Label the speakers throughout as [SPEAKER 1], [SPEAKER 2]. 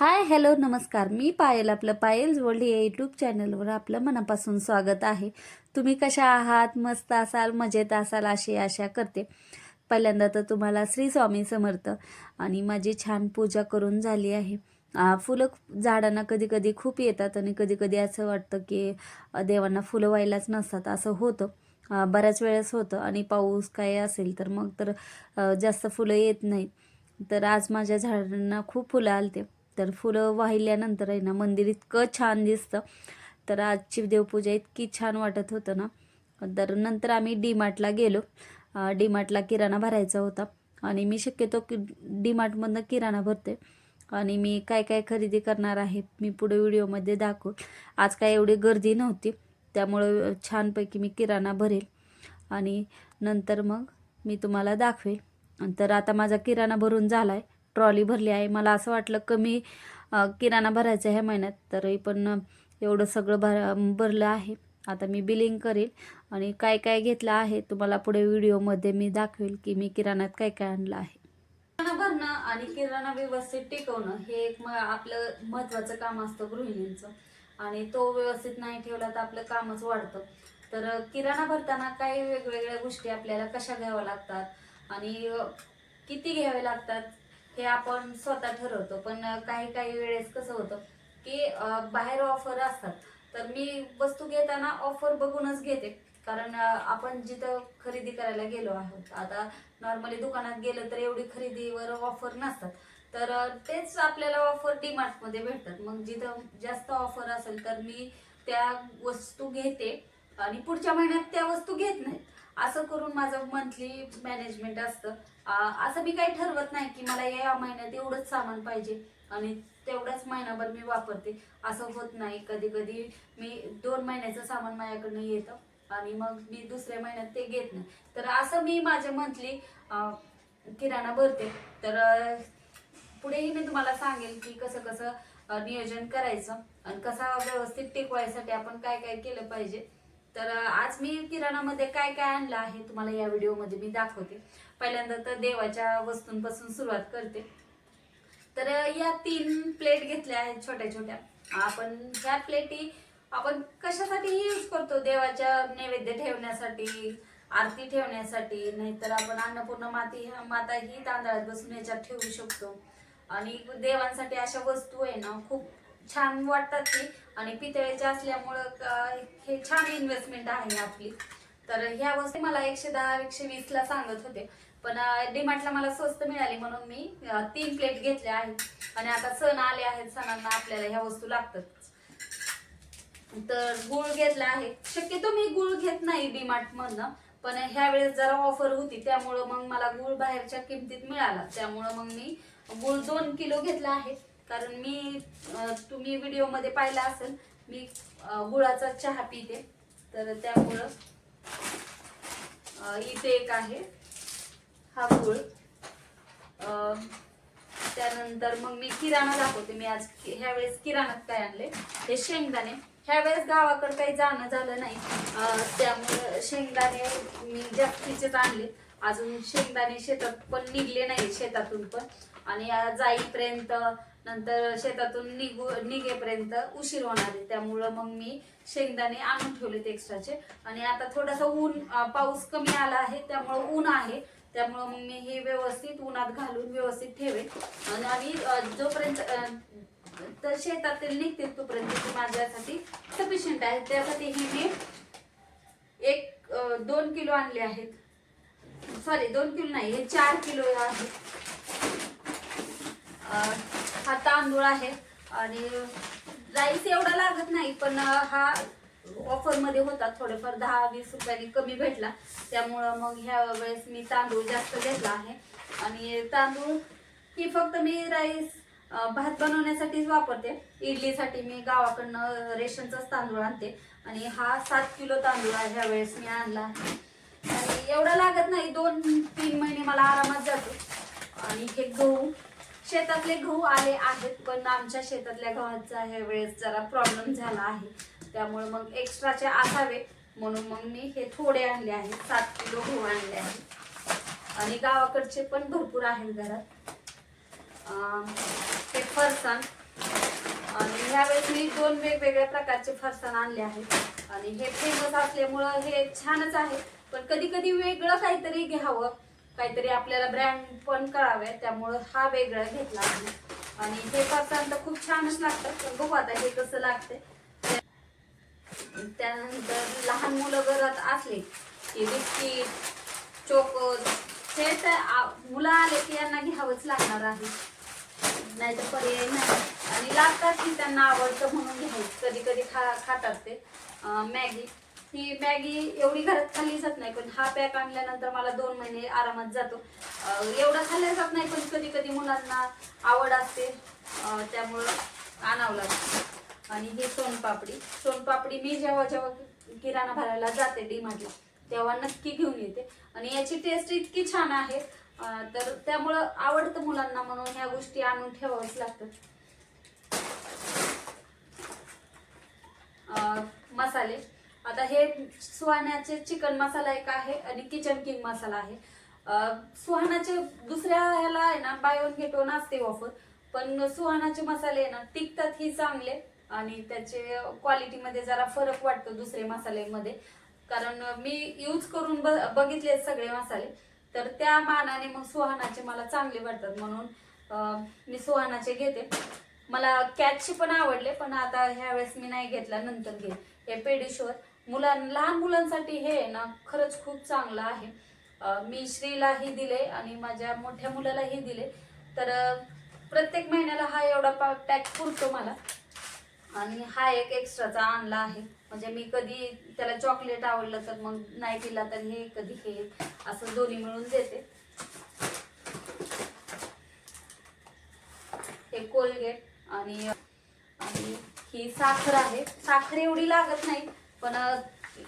[SPEAKER 1] Hi hello नमस्कार. मी पायल आपलं piles world या यूट्यूब चॅनलवर आपलं मनापासून स्वागत आहे. तुम्ही कशा आहात? मस्त असाल मजेत असाल अशी आशा करते. पहिल्यांदा तर तुम्हाला श्री स्वामी समर्थ आणि माझी छान पूजा करून झाली आहे. फुलं झाडांना कधी कधी खूप येतात आणि कधी कधी असं वाटतं की देवांना फुलं व्हायलाच नसतात असं होतं. बऱ्याच वेळेस होतं आणि पाऊस काय असेल तर मग तर जास्त फुलं येत नाहीत तर आज माझ्या झाडांना खूप फुलं आलते. तर फुलं वाहिल्यानंतर आहे ना मंदिर इतकं छान दिसतं. तर आजची देवपूजा इतकी छान वाटत होतं ना. तर नंतर आम्ही डीमार्टला गेलो. डीमार्टला किराणा भरायचा होता. आणि मी शक्यतो की डीमार्टमधनं किराणा भरते. आणि मी काय काय खरेदी करणार आहे मी पुढे व्हिडिओमध्ये दाखवू. आज काय एवढी गर्दी नव्हती. त्यामुळं छानपैकी मी किराणा भरेल. आणि नंतर मग मी तुम्हाला दाखवेल. तर आता माझा किराणा भरून झाला आहे ट्रॉली भरली आहे. मला असं वाटलं कमी किराणा भरायचा आहे महिन्यात तरी पण एवढं सगळं भर भरलं आहे. आता मी बिलिंग करेल आणि काय काय घेतलं आहे तुम्हाला पुढे व्हिडिओमध्ये मी दाखवेल की मी किराणात काय काय आणलं आहे. किराणा भरणं आणि किराणा व्यवस्थित टिकवणं हे एक म- आपलं महत्त्वाचं काम असतं गृहिणींचं. आणि तो व्यवस्थित नाही ठेवला तर आपलं कामच वाढतं. तर किराणा भरताना काही वेगवेगळ्या गोष्टी आपल्याला कशा घ्याव्या लागतात आणि किती घ्यावे लागतात हे आपण स्वतः ठरवतो. पण काही काही वेळेस कसं होतं की बाहेर ऑफर असतात. तर मी वस्तू घेताना ऑफर बघूनच घेते. कारण आपण जिथं खरेदी करायला गेलो आहोत आता नॉर्मली दुकानात गेलं तर एवढी खरेदीवर ऑफर नसतात. तर तेच आपल्याला ऑफर डीमार्टमध्ये भेटतात. मग जिथं जास्त ऑफर असेल तर मी त्या वस्तू घेते. आणि पुढच्या महिन्यात त्या वस्तू घेत नाहीत. असं करून माझं मंथली मॅनेजमेंट असतं. असं मी काही ठरवत नाही की मला या महिन्यात एवढंच सामान पाहिजे आणि तेवढाच महिनाभर मी वापरते. असं होत नाही. कधी कधी मी दोन महिन्याचं सामान माझ्याकडनं येतं आणि मग मी दुसऱ्या महिन्यात ते घेत नाही. तर असं मी माझ्या मंथली किराणा भरते. तर पुढेही मी तुम्हाला सांगेल की कसं कसं नियोजन करायचं आणि कसा व्यवस्थित टिकवायसाठी आपण काय काय केलं पाहिजे. तर आज मी किराणामध्ये काय काय आणलं आहे तुम्हाला या व्हिडिओमध्ये मी दाखवते. पहिल्यांदा तर देवाच्या वस्तूंपासून सुरुवात करते. तर या तीन प्लेट घेतल्या आहेत छोट्या छोट्या. आपण ह्या प्लेटी आपण कशासाठी यूज करतो? देवाच्या नैवेद्य ठेवण्यासाठी आरती ठेवण्यासाठी नाहीतर आपण अन्नपूर्ण माती माता ही तांदळात बसून याच्यात ठेवू शकतो. आणि देवांसाठी अशा वस्तू आहे ना खूप छान वाटतात की आणि पितळेच्या असल्यामुळं हे छान इन्व्हेस्टमेंट आहे आपली. तर ह्या वस्तू मला एकशे दहा एकशे वीस ला सांगत होते. पण डिमार्टला मला स्वस्त मिळाली म्हणून मी तीन प्लेट घेतल्या आहेत. आणि आता सण आले आहेत सणांना आपल्याला ह्या वस्तू लागतात. तर गुळ घेतला आहे. शक्यतो मी गुळ घेत नाही डीमार्ट मधनं पण ह्या वेळेस जरा ऑफर होती त्यामुळं मग मला गुळ बाहेरच्या किमतीत मिळाला. त्यामुळं मग मी गुळ दोन किलो घेतला आहे. कारण मी तुम्ही व्हिडिओमध्ये पाहिला असेल मी गुळाचा चहा पिते. तर त्यामुळं इथे एक आहे. हा गुळ. त्यानंतर मग मी किराणा दाखवते. मी आज ह्यावेळेस ह्या वेळेस किराणात काय आणले? हे शेंगदाणे. ह्या वेळेस गावाकडे काही जाणं झालं नाही. त्यामुळं त्यामुळे शेंगदाणे मी जास्तीचेच आणले. अजून शेंगदाणे शेतात पण निघले नाही शेतातून पण. आणि जाईपर्यंत नंतर शेतातून निघू निघेपर्यंत उशीर होणार आहे. त्यामुळं मग मी शेंगदाणे आणून ठेवलेत एक्स्ट्राचे. आणि आता थोडासा ऊन पाऊस कमी आला आहे त्यामुळं ऊन आहे. त्यामुळं मग मी हे व्यवस्थित उन्हात घालून व्यवस्थित ठेवेन. आणि- जोपर्यंत तर शेतातील निघते तोपर्यंत ते माझ्यासाठी सफिशियंट आहे. त्यासाठी ही मी एक दोन किलो आणले आहेत. सॉरी दोन किलो नाही हे चार किलो आहेत हा तांदूळ आहे. आणि राईस एवढा लागत नाही पण हा ऑफरमध्ये होता थोडेफार दहा वीस रुपयांनी कमी भेटला. त्यामुळं मग ह्या वेळेस मी तांदूळ जास्त घेतला आहे. आणि तांदूळ ही फक्त मी राईस भात बनवण्यासाठीच वापरते. इडलीसाठी मी गावाकडनं रेशनचाच तांदूळ आणते. आणि हा सात किलो तांदूळ आहे ह्या वेळेस मी आणला आणि एवढा लागत नाही दोन तीन महिने मला आरामात जातो. आणि हे गहू शेतातले गहू आले आहेत पण आमच्या शेतातल्या गव्हाचा ह्या वेळेस जरा प्रॉब्लेम झाला आहे. त्यामुळे मग एक्स्ट्राचे असावे. म्हणून मग मी हे थोडे आणले आहेत सात किलो गहू आणले आहेत. आणि गावाकडचे पण भरपूर आहेत घरात. हे फरसाण. ह्यावेळेस मी दोन वेगवेगळ्या प्रकारचे फरसाण आणले आहेत. आणि हे फेमस असल्यामुळं हे छानच आहे. पण कधी कधी वेगळं काहीतरी घ्यावं. काहीतरी आपल्याला ब्रँड पण कळावे त्यामुळं हा वेगळा घेतला आणि हे करता तर खूप छानच लागतं पण बघू आता हे कसं लागतंय. त्यानंतर लहान मुलं घरात असले की बिस्किट चोकोज हे तर मुलं आले की यांना घ्यावंच लागणार आहे. नाही तर पर्याय नाही. आणि लागतात की त्यांना आवडतं म्हणून घ्यायचं. कधी कधी खा खातात ते. मॅगी. ही मॅगी एवढी घरात खाल्ली जात नाही पण हा पॅक आणल्यानंतर मला दोन महिने आरामात जातो. एवढा खाल्ला जात नाही पण कधी कधी मुलांना आवड असते. त्यामुळं आणावं लागतं. आणि ही सोनपापडी सोनपापडी मी जेव्हा जेव्हा किराणा भरायला जाते डीमार्टला तेव्हा नक्की घेऊन येते. आणि याची टेस्ट इतकी छान आहे. तर त्यामुळं आवडतं मुलांना म्हणून ह्या गोष्टी आणून ठेवाव्याच लागतात. मसाले. आता हे सुहाण्याचे चिकन मसाला एक आहे आणि किचन किंग मसाला आहे. सुहानाचे दुसऱ्या ह्याला आहे ना बाय वन गेट वन असते ऑफर पण सुहानाचे मसाले ना टिकतात ही चांगले. आणि त्याचे क्वालिटीमध्ये जरा फरक वाटतो दुसरे मसालेमध्ये कारण मी यूज करून ब- बघितले सगळे मसाले. तर त्या मानाने मग सुहानाचे मला चांगले वाटतात म्हणून मी सुहानाचे घेते. मला कॅचचे पण आवडले पण आता ह्यावेळेस मी नाही घेतला नंतर घे हे पेडिश्वर मुलां लहान मुलांसाठी हे आहे ना खरंच खूप चांगलं आहे. मी श्रीलाही दिले आणि माझ्या मोठ्या मुलालाही दिले. तर प्रत्येक महिन्याला हा एवढा पा पॅक पुरतो मला. आणि हा एक एक्स्ट्राचा आणला आहे. म्हणजे मी कधी त्याला चॉकलेट आवडलं तर मग नाही दिला तर हे कधी हे असं दोन्ही मिळून देते. हे कोलगेट आणि आणि ही साखर आहे. साखर एवढी लागत नाही. पण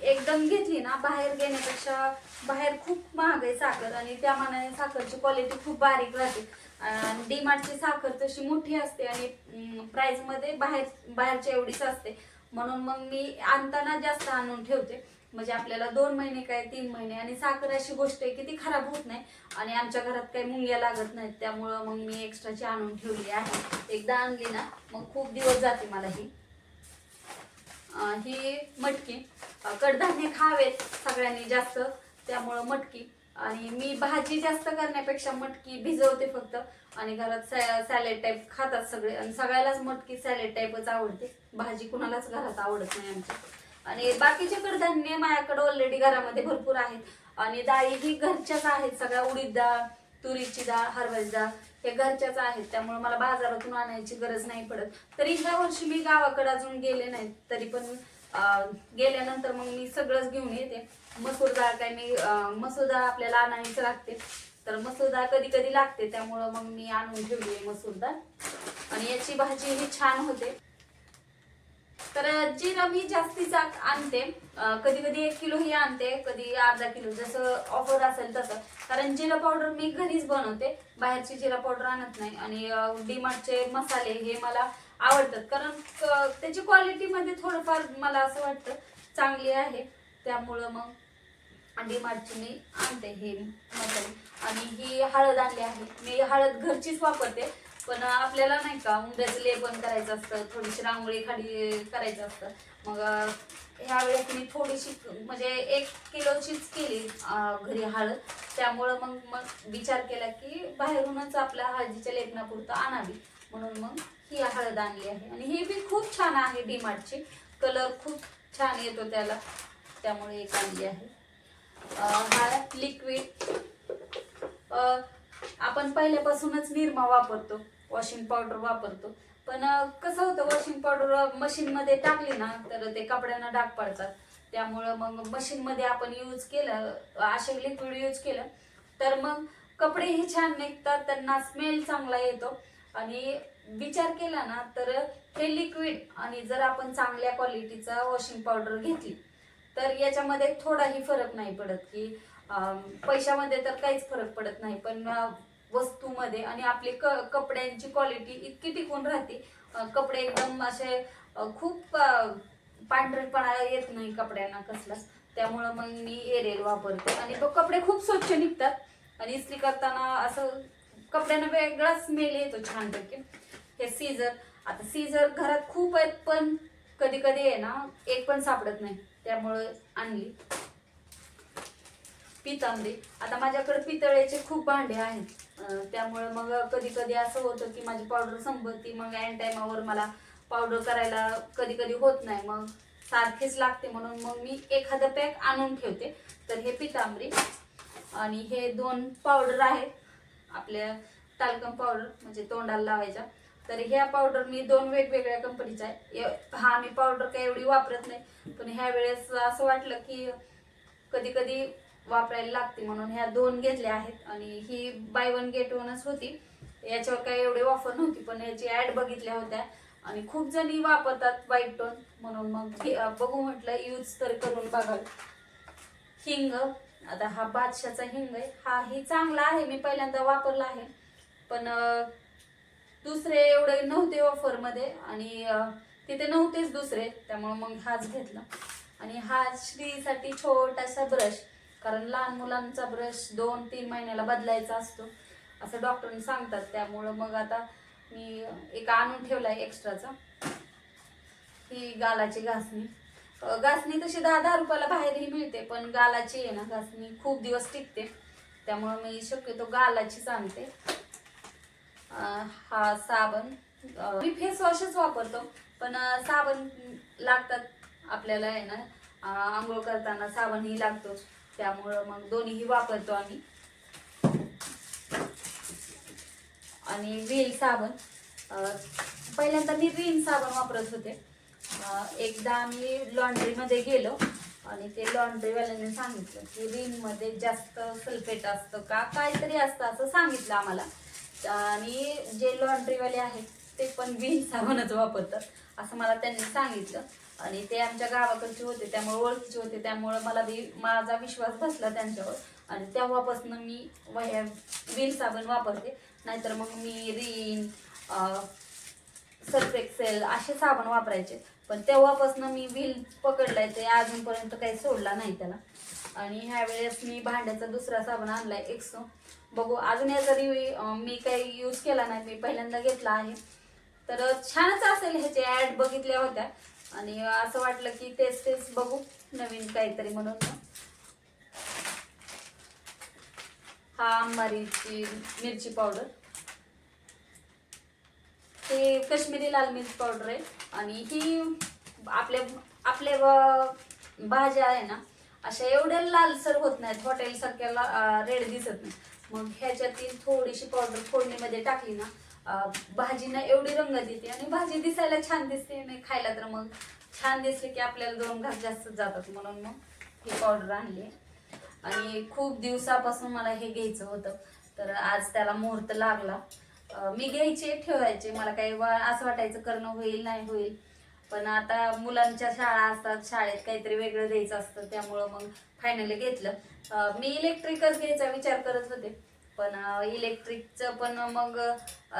[SPEAKER 1] एकदम घेतली ना बाहेर घेण्यापेक्षा बाहेर खूप महाग आहे साखर आणि त्या मानाने साखरची क्वालिटी खूप बारीक राहते. आणि डीमार्टची साखर तशी मोठी असते आणि प्राइसमध्ये बाहेर बाहेरची एवढीच असते. म्हणून मग मी आणताना जास्त आणून ठेवते. म्हणजे आपल्याला दोन महिने काय तीन महिने आणि साखर अशी गोष्ट आहे की ती खराब होत नाही आणि आमच्या घरात काही मुंग्या लागत नाहीत. त्यामुळं मग मी एक्स्ट्राची आणून ठेवली आहे. एकदा आणली ना मग खूप दिवस जाते मला ही. ही मटकी. कडधान्य खावेत सगळ्यांनी जास्त त्यामुळं मटकी. आणि मी भाजी जास्त करण्यापेक्षा मटकी भिजवते फक्त. आणि घरात सॅलेड टाईप खातात सगळे. आणि सगळ्यालाच मटकी सॅलेड टाईपच आवडते. भाजी कुणालाच घरात आवडत नाही आमच्या आणि बाकीचे कडधान्य माझ्याकडे ऑलरेडी घरामध्ये भरपूर आहेत. आणि डाळी ही घरच्याच आहेत. सगळ्या उडीद डाळ तुरीची डाळ हरभऱ्याची डाळ हे घरच्याच आहेत. त्यामुळे मला बाजारातून आणायची गरज नाही पडत. तरी ह्या वर्षी मी गावाकडे अजून गेले नाहीत. तरी पण गेल्यानंतर मग मी सगळंच घेऊन येते. मसूर डाळ काय मी मसूर डाळ आपल्याला आणावीच लागते. तर मसूर डाळ कधी कधी लागते. त्यामुळं मग मी आणून ठेवली मसूर डाळ. आणि याची भाजी ही छान होते. तर जिरा मी जास्तीचा आणते कधी कधी एक किलो ही आणते कधी अर्धा किलो जसं ऑफर असेल तसं. कारण जिरा पावडर मी घरीच बनवते बाहेरची जिरा पावडर आणत नाही. आणि डीमार्टचे मसाले हे मला आवडतात. कारण क- त्याची क्वालिटीमध्ये थोडंफार मला असं वाटतं चांगली आहे. त्यामुळं मग डीमार्टची मी आणते हे मसाले. आणि ही हळद आणली आहे. मी हळद घरचीच वापरते. पण आपल्याला नाही का उंड्याचं लेपन करायचं असतं थोडीशी रांगोळी खाली करायचं असतं. मग ह्यावेळेस ह्या वेळेस मी थोडीशी म्हणजे एक किलोचीच केली घरी हळद त्यामुळं मग मग विचार केला की बाहेरूनच आपल्या हळदीच्या लेपनापुरतं आणावी. म्हणून मग ही हळद आणली आहे. आणि ही बी खूप छान आहे डीमार्टची. कलर खूप छान येतो त्याला. त्यामुळे एक आणली आहे. हा लिक्विड आपण पहिल्यापासूनच निरमा वापरतो. वॉशिंग पावडर वापरतो. पण कसं होतं वॉशिंग पावडर मशीनमध्ये टाकली ना तर ते कपड्यांना डाग पडतात. त्यामुळं मग मशीनमध्ये आपण यूज केलं असे लिक्विड यूज केलं तर मग कपडेही छान निघतात त्यांना स्मेल चांगला येतो. आणि विचार केला ना तर हे लिक्विड आणि जर आपण चांगल्या क्वालिटीचा वॉशिंग पावडर घेतली तर याच्यामध्ये थोडाही फरक नाही पडत की पैशामध्ये तर काहीच फरक पडत नाही. पण वस्तूमध्ये आणि आपली क कपड्यांची क्वालिटी इतकी टिकून राहते. कपडे एकदम असे खूप अं, पांढरेपणा येत नाही कपड्यांना कसलाच. त्यामुळं मग मी एरेल वापरते. आणि तो कपडे खूप स्वच्छ निघतात. आणि इस्त्री करताना असं कपड्यांना वेगळा स्मेल येतो छानपैकी. हे सीझर आता सीझर घरात खूप आहेत पण कधी कधी आहे ना एक पण सापडत नाही. त्यामुळं आणली. पितांबरी. आता माझ्याकडे पितळेचे खूप भांडे आहेत. त्यामुळे मग कधी कधी असं होतं की माझी पावडर संपत्ती मग ऐन टायमावर मला पावडर करायला कधी कधी होत नाही. मग सारखीच लागते म्हणून मग मी एखादं पॅक आणून ठेवते. तर हे पितांबरी आणि हे दोन पावडर आहेत. आपल्या टालकम पावडर म्हणजे तोंडाला लावायच्या. तर ह्या पावडर मी दोन वेगवेगळ्या कंपनीचा आहे. हा मी पावडर काही एवढी वापरत नाही. पण ह्या वेळेस असं वाटलं की कधी कधी वापरायला लागते म्हणून ह्या दोन घेतल्या आहेत. आणि ही बाय वन गेट वनच होती. याच्यावर काही एवढी ऑफर नव्हती पण याची ऍड बघितल्या होत्या. आणि खूप जणी वापरतात व्हाईट टोन म्हणून. मग बघू म्हटलं यूज तर करून बघाल हिंग आता हा बादशाचा हिंग आहे. हा ही चांगला आहे मी पहिल्यांदा वापरला आहे. पण दुसरे एवढे नव्हते ऑफरमध्ये आणि तिथे नव्हतेच दुसरे. त्यामुळे मग हाच घेतला. आणि हा श्रीसाठी छोटासा ब्रश कारण लहान मुलांचा ब्रश दोन तीन महिन्याला बदलायचा असतो. असं डॉक्टरने सांगतात. त्यामुळं मग आता मी एक आणून ठेवलाय एक्स्ट्राचा ही गालाची घासणी. घासणी तशी दहा दहा रुपयाला बाहेरही मिळते पण गालाची आहे ना घासणी खूप दिवस टिकते. त्यामुळं मी शक्यतो गालाचीच आणते हा साबण. मी फेस वॉशच वापरतो पण साबण लागतात आपल्याला आहे ना. आंघोळ करताना साबणही लागतोच त्यामुळं मग दोन्हीही वापरतो आम्ही. आणि व्हील साबण. पहिल्यांदा मी रिन साबण वापरत होते. एकदा आम्ही लॉन्ड्रीमध्ये गेलो आणि ते लॉन्ड्रीवाल्याने सांगितलं की रिनमध्ये जास्त सल्फेट असतं का काहीतरी असतं असं सांगितलं आम्हाला. आणि जे लॉन्ड्रीवाले आहेत ते पण व्हील साबणच वापरतात असं मला त्यांनी सांगितलं. आणि ते आमच्या गावाकडचे होते त्यामुळे ओळखीचे होते त्यामुळे मला बी माझा विश्वास बसला त्यांच्यावर. आणि तेव्हापासून मी वह्या व्हील साबण वापरते नाहीतर मग मी रिन सर्फ एक्सेल असे साबण वापरायचे. पण तेव्हापासून मी व्हील पकडलाय ते अजूनपर्यंत काही सोडला नाही त्याला. आणि ह्या वेळेस मी भांड्याचा दुसरा साबण आणलाय एक्सो. बघू अजून याचा रिव्ह्यू मी काही यूज केला नाही मी पहिल्यांदा घेतला आहे. तर छानच असेल ह्याचे ॲड बघितल्या होत्या. आणि असं वाटलं की तेच तेच बघू नवीन काहीतरी म्हणून. हा अंबारीची मिरची पावडर. हे कश्मीरी लाल मिरची पावडर आहे आणि ही आपल्या आपल्या भाज्या आहे ना अशा एवढ्या लालसर होत नाहीत हॉटेलसारख्या रेड दिसत नाही मग ह्याच्यातील थोडीशी पावडर फोडणीमध्ये टाकली ना भाजीना एवढी रंग देते आणि भाजी दिसायला छान दिसते. आणि खायला तर मग छान दिसले की आपल्याला दोन घास जास्त जातात म्हणून मग ही पावडर आणली. आणि खूप दिवसापासून मला हे घ्यायचं होतं. तर आज त्याला मुहूर्त लागला. मी घ्यायचे ठेवायचे. मला काही वा असं वाटायचं करणं होईल नाही होईल. पण आता मुलांच्या शाळा असतात शाळेत काहीतरी वेगळं द्यायचं असतं त्यामुळं मग फायनली घेतलं. मी इलेक्ट्रिकच घ्यायचा विचार करत होते. पण इलेक्ट्रिकचं पण मग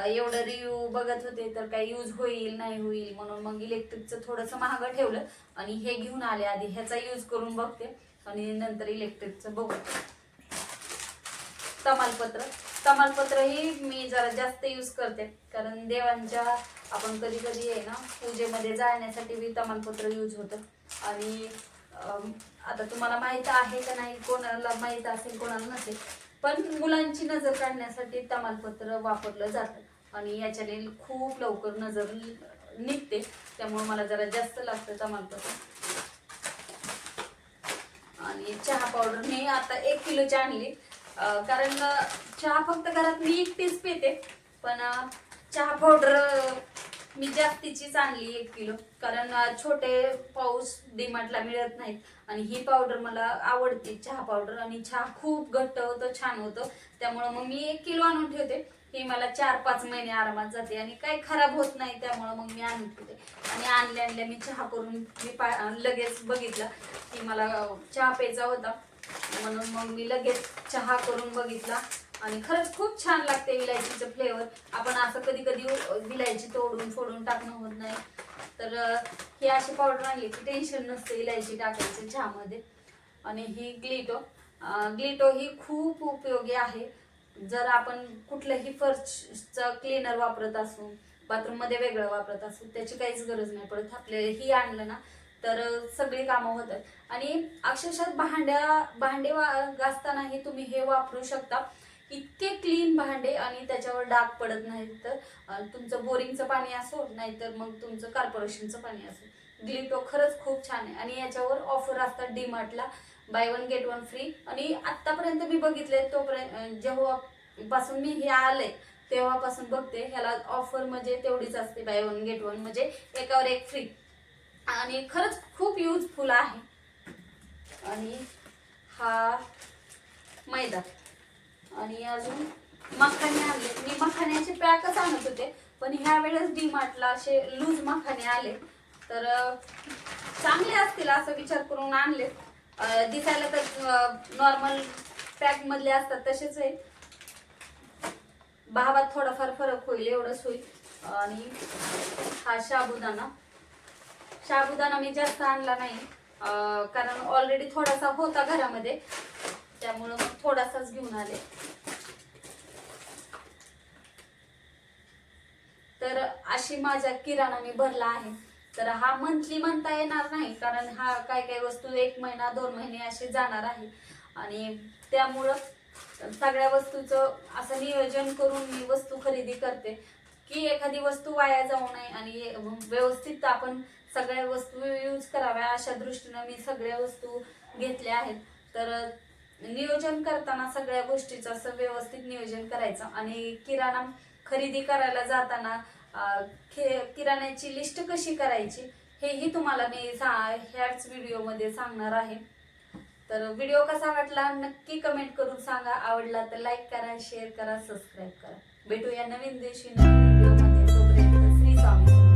[SPEAKER 1] एवढं रिव्ह्यू बघत होते तर काय यूज होईल नाही होईल म्हणून मग इलेक्ट्रिकचं थोडंसं महाग ठेवलं आणि हे घेऊन आले आधी. ह्याचा यूज करून बघते आणि नंतर इलेक्ट्रिकचं बघू. तमालपत्र. तमालपत्रही मी जरा जास्त यूज करते. कारण देवांच्या आपण कधी कधी आहे ना पूजेमध्ये जाण्यासाठी बी तमालपत्र यूज होतं. आणि आता तुम्हाला माहीत आहे का नाही कोणाला माहीत असेल कोणाला नसेल पण मुलांची नजर काढण्यासाठी तमालपत्र वापरलं जातं. आणि याच्याने खूप लवकर नजर निघते. त्यामुळे मला जरा जास्त लागतं तमालपत्र. आणि चहा पावडर. मी आता एक किलोची आणली. कारण चहा फक्त घरात मी एकटीच पिते. पण चहा पावडर मी जास्तीचीच आणली एक किलो कारण छोटे पाऊस डीमार्टला मिळत नाहीत. आणि ही पावडर मला आवडते चहा पावडर आणि चहा खूप घट्ट होतं छान होतं. त्यामुळं मग मी एक किलो आणून ठेवते. ही मला चार पाच महिने आरामात जाते. आणि काही खराब होत नाही त्यामुळं मग मी आणून ठेवते. आणि आणल्या आणल्या मी चहा करून मी पा लगेच बघितलं की मला चहा प्यायचा होता. म्हणून मग मी लगेच चहा करून बघितला. आणि खरंच खूप छान लागते विलायचीचं फ्लेवर आपण असं कधी कधी विलायची तोडून फोडून टाकणं होत नाही. तर ही अशी पावडर आणली की टेन्शन नसते इलायची टाकायचं चहामध्ये. आणि ही ग्लिटो ग्लिटो ही खूप उपयोगी आहे. जर आपण कुठलंही फर्शचं क्लीनर वापरत असू बाथरूममध्ये वेगळं वापरत असू त्याची काहीच गरज नाही पडत. आपले ही आणलं ना तर सगळी कामं होतात. आणि अक्षरशः भांड्या भांडे वा- गाजतानाही तुम्ही हे वापरू शकता. इतके क्लीन भांडे आणि त्याच्यावर डाग पडत नाहीत तर तुमचं बोरिंगचं पाणी असो नाहीतर मग तुमचं कॉर्पोरेशनचं पाणी असो. ग्लिटो खरंच खूप छान आहे. आणि याच्यावर ऑफर असतात डीमार्टला buy one get one free आणि आत्तापर्यंत मी बघितले तोपर्यंत जेव्हापासून जेव्हा पासून मी हे आले तेव्हापासून बघते ह्याला ऑफर म्हणजे तेवढीच असते. बाय वन गेट वन म्हणजे एकावर एक फ्री आणि खरंच खूप युजफुल आहे. आणि हा मैदा. आणि अजून मखाने आणले. मी मखाण्याचे पॅकच आणत होते पण ह्या वेळेस डी मार्टला असे लूज मखाने आले. तर चांगले असतील असं विचार करून आणले. दिसायला तर नॉर्मल पॅक मधले असतात तसेच आहे. भावात थोडाफार फरक होईल एवढंच होईल. आणि हा शाबुदाना शाबुदाना मी जास्त आणला नाही कारण ऑलरेडी थोडासा होता घरामध्ये. त्यामुळं मग थोडासाच घेऊन आले. तर अशी माझ्या किराणा मी भरला आहे. तर हा मंथली म्हणता येणार नाही कारण हा काय काय वस्तू एक महिना दोन महिने असे जाणार आहे. आणि त्यामुळं सगळ्या वस्तूचं असं नियोजन करून मी वस्तू खरेदी करते. की एखादी वस्तू वाया जाऊ नये आणि व्यवस्थित आपण सगळ्या वस्तू यूज कराव्या अशा दृष्टीनं मी सगळ्या वस्तू घेतल्या आहेत. तर नियोजन करताना सगळ्या गोष्टीचं असं व्यवस्थित नियोजन करायचं. आणि किराणा खरेदी करायला जाताना खे- किराण्याची लिस्ट कशी करायची हेही तुम्हाला मी सा ह्याच व्हिडिओमध्ये सांगणार आहे. तर व्हिडिओ कसा वाटला नक्की कमेंट करून सांगा. आवडला तर लाईक करा शेअर करा सबस्क्राईब करा. भेटूया नवीन दिवशी नवीन व्हिडिओमध्ये तोपर्यंत श्री स्वामी.